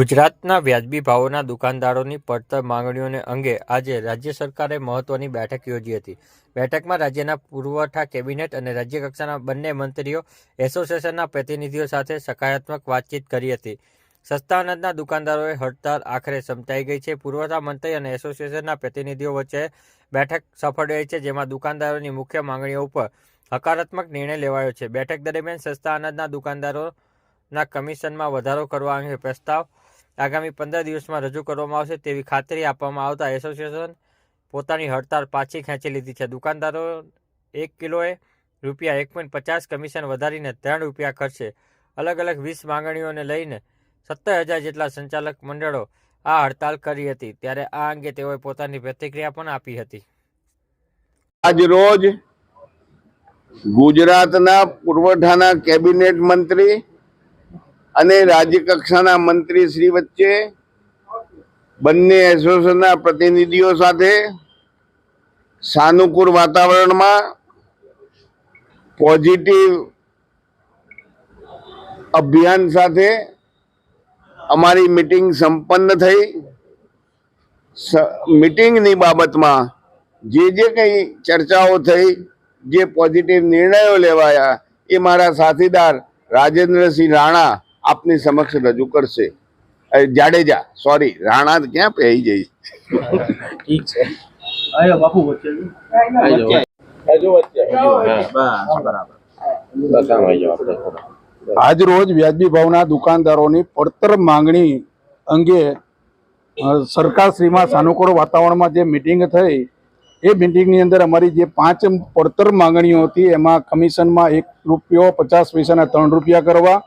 ગુજરાતના વ્યાજબી ભાવોના દુકાનદારોની પડતર માંગણીઓને અંગે આજે રાજ્ય સરકારે મહત્વની બેઠક યોજી હતી. બેઠકમાં રાજ્યના પુરવઠા કેબિનેટ અને રાજ્ય કક્ષાના બંને મંત્રીઓ એસોસિએશનના પ્રતિનિધિઓ સાથે સકારાત્મક વાતચીત કરી હતી. સસ્તા અનાજના દુકાનદારોએ હડતાળ આખરે સમટાઈ ગઈ છે. પુરવઠા મંત્રી અને એસોસિએશનના પ્રતિનિધિઓ વચ્ચે બેઠક સફળ રહી છે, જેમાં દુકાનદારોની મુખ્ય માંગણીઓ ઉપર હકારાત્મક નિર્ણય લેવાયો છે. બેઠક દરમિયાન સસ્તા અનાજના દુકાનદારોના કમિશનમાં વધારો કરવા અંગે પ્રસ્તાવ આગામી પંદર દિવસમાં રજૂ કરવામાં આવશે તેવી ખાતરી આપવામાં આવતા એસોસિએશન પોતાની હડતાળ પાછી ખેંચી લીધી છે. દુકાનદારો એક કિલોએ રૂપિયા એક પોઈન્ટ પચાસ કમિશન વધારીને ત્રણ રૂપિયા ખર્ચે. અલગ અલગ વીસ માંગણીઓને લઈને સત્તર હજાર જેટલા સંચાલક મંડળો આ હડતાલ કરી હતી. ત્યારે આ અંગે તેઓએ પોતાની પ્રતિક્રિયા પણ આપી હતી. આજ રોજ ગુજરાતના પુરવઠાના કેબિનેટ મંત્રી અને રાજ્ય કક્ષાના મંત્રી શ્રી વચ્ચે બંને એસોસિએશનના પ્રતિનિધિઓ સાથે સાનુકૂળ વાતાવરણમાં પોઝિટિવ અભિયાન સાથે અમારી મિટિંગ સંપન્ન થઈ. મિટિંગની બાબતમાં જે જે કંઈ ચર્ચાઓ થઈ, જે પોઝિટિવ નિર્ણયો લેવાયા એ મારા સાથીદાર રાજેન્દ્રસિંહ રાણા આપની સમક્ષ રજૂ કરશે. જાડેજા સોરી રાણા ક્યાં પહેરી જઈશ? ઠીક છે. આયો બાપુ વચ્ચે. આજો વચ્ચે. બરાબર. આજ રોજ વ્યાજબી ભાવના દુકાનદારોની પડતર માંગણી અંગે સરકારશ્રીમાં સાનુકૂળ વાતાવરણમાં જે મિટિંગ થઈ એ મિટિંગની અંદર અમારી જે પાંચ પડતર માંગણીઓ હતી એમાં કમિશનમાં એક રૂપિયો પચાસ પૈસાના ત્રણ રૂપિયા કરવા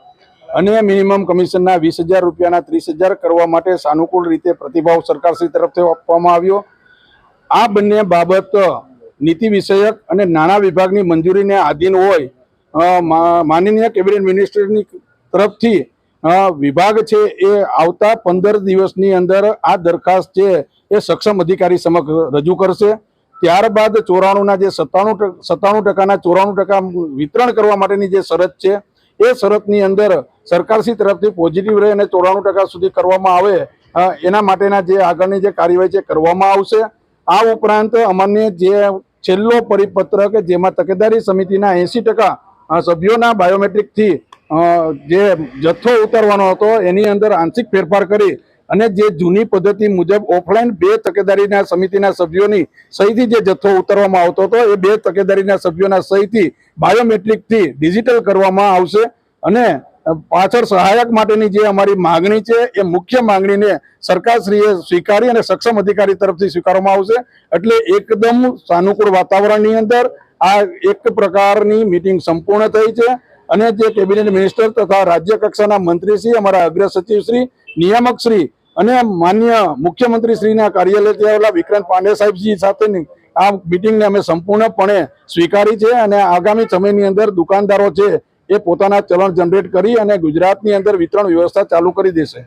અને મિનિમમ કમિશનના વીસ હજાર રૂપિયાના ત્રીસ હજાર કરવા માટે સાનુકૂળ રીતે પ્રતિભાવ સરકારશ્રી તરફથી આપવામાં આવ્યો. આ બંને બાબત નીતિ વિષયક અને નાણાં વિભાગની મંજૂરીને આધીન હોય માનનીય કેબિનેટ મિનિસ્ટરની તરફથી વિભાગ છે એ આવતા પંદર દિવસની અંદર આ દરખાસ્ત છે એ સક્ષમ અધિકારી સમક્ષ રજૂ કરશે. ત્યારબાદ ચોરાણુંના જે સત્તાણું સત્તાણું ટકાના ચોરાણું ટકા વિતરણ કરવા માટેની જે શરત છે એ શરતની અંદર સરકારશ્રી તરફથી પોઝિટિવ રહે અને ચોરાણું ટકા સુધી કરવામાં આવે એના માટેના જે આગળની જે કાર્યવાહી છે કરવામાં આવશે. આ ઉપરાંત અમને જે છેલ્લો પરિપત્ર કે જેમાં તકેદારી સમિતિના એંસી ટકા સભ્યોના બાયોમેટ્રિકથી જે જથ્થો ઉતારવાનો હતો, એની અંદર આંશિક ફેરફાર કરી અને જે જૂની પદ્ધતિ મુજબ ઓફલાઈન બે તકેદારીના સમિતિના સભ્યોની સહીથી જે જથ્થો ઉતારવામાં આવતો હતો, એ બે તકેદારીના સભ્યોના સહીથી બાયોમેટ્રિકથી ડિજિટલ કરવામાં આવશે અને પાછળ સહાયક માટેની જે અમારી માગણી છે, એ મુખ્ય માગણીને સરકારશ્રીએ સ્વીકારી અને સક્ષમ અધિકારી તરફથી સ્વીકારવામાં આવશે. એટલે એકદમ સાનુકૂળ વાતાવરણની અંદર આ એક પ્રકારની મિટિંગ સંપૂર્ણ થઈ છે. અને જે કેબિનેટ મિનિસ્ટર તથા રાજ્ય કક્ષાના મંત્રીશ્રી, અમારા અગ્ર સચિવશ્રી નિયામકશ્રી અને માન્ય મુખ્યમંત્રી શ્રીના કાર્યાલયથી આવેલા વિક્રાંત પાંડે સાહેબજી સાથેની આ મિટિંગને અમે સંપૂર્ણપણે સ્વીકારી છે અને આગામી સમયની અંદર દુકાનદારો છે એ પોતાના ચલણ જનરેટ કરી અને ગુજરાતની અંદર વિતરણ વ્યવસ્થા ચાલુ કરી દેશે.